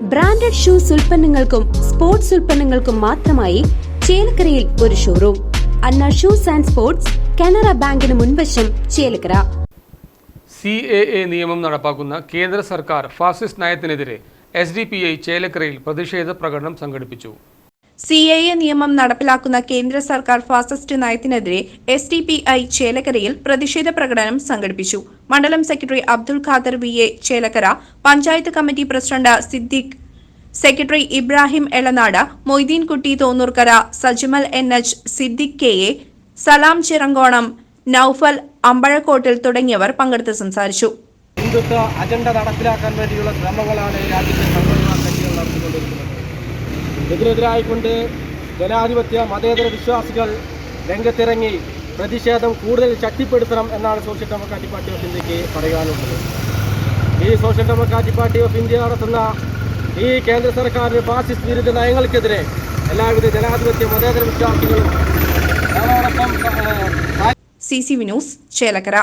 Branded shoes ഉൽപ്പന്നങ്ങൾക്കും sports ഉൽപ്പന്നങ്ങൾക്കും മാത്രമായി ചേലക്കരയിൽ ഒരു showroom Anna shoes and sports Canara ബാങ്കിന് മുൻവശം ചേലക്കര. സി എ എ നിയമം നടപ്പാക്കുന്ന കേന്ദ്ര സർക്കാർ ഫാസിസ്റ്റ് നയത്തിനെതിരെ എസ് ഡി പി ഐ ചേലക്കരയിൽ പ്രതിഷേധ പ്രകടനം സംഘടിപ്പിച്ചു. സി എ എ നിയമം നടപ്പിലാക്കുന്ന കേന്ദ്ര സർക്കാർ ഫാസിസ്റ്റ് നയത്തിനെതിരെ എസ് ഡി പി ഐ ചേലക്കരയിൽ പ്രതിഷേധ പ്രകടനം സംഘടിപ്പിച്ചു. മണ്ഡലം secretary Abdul Khader V. A. Chelakkara panchayat committee president Siddique secretary Ibrahim Elanad Moideenkutty Thonnurkara Sajmal N. H. Siddique K. A. Salam Chirankonam Noufal Ambazhakottil തുടങ്ങിയവർ പങ്കെടുത്ത് സംസാരിച്ചു. ഹിന്ദുത്വ അജണ്ട നടപ്പിലാക്കാൻ വേണ്ടിയുള്ള ശ്രമങ്ങളാണ് രാജ്യത്തെ നടത്തിക്കൊണ്ടിരിക്കുന്നത്. ഇതിനെതിരായിക്കൊണ്ട് ജനാധിപത്യ മതേതര വിശ്വാസികൾ രംഗത്തിറങ്ങി പ്രതിഷേധം കൂടുതൽ ശക്തിപ്പെടുത്തണം എന്നാണ് സോഷ്യൽ ഡെമോക്രാറ്റിക് പാർട്ടി ഓഫ് ഇന്ത്യയ്ക്ക് പറയാനുള്ളത്. ഈ social democratic party of India നടത്തുന്ന ഈ കേന്ദ്ര സർക്കാരിന് ഫാസിസ്റ്റ് വിരുദ്ധ നയങ്ങൾക്കെതിരെ എല്ലാവിധ ജനാധിപത്യ മതേതര വിശ്വാസികളും സി സി വിനോസ് ചേലക്കര.